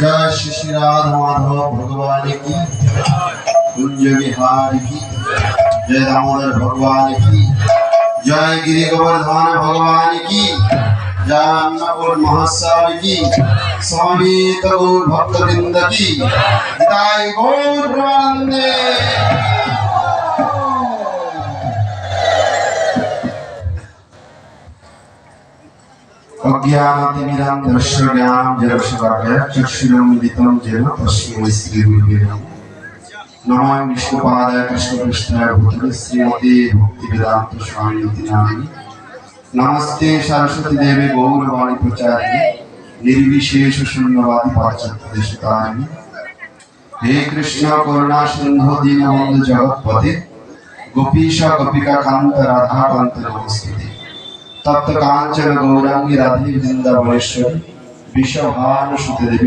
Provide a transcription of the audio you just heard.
जय श्री श्री राधा माधव भगवान की कुंज विहार की जय दामोदर भगवान की जय गिरी गोवर्धन भगवान की जय अन्नपूर्ण महोत्सव की स्वामी गौर भक्त वृंद की जय गौर ब्रह्मानंदे অজ্ঞান তিমিরাম দর্শনাম জলসবাহ নমস্তে সরস্বতী দেবে, গৌরবাণী প্রচারিণী। নির্বিশেষ শূন্যবাদী পাশ্চাত্য হে কৃষ্ণ, করুণা, সিন্ধু, দীনবন্ধু গোপীশ, গোপিকা, কান্ত রাধাকান্ত তপ্ত কাঞ্চন গৌরাঙ্গী রাধে বৃন্দাবনেশ্বরী বিশ্বভানুসুতে দেবী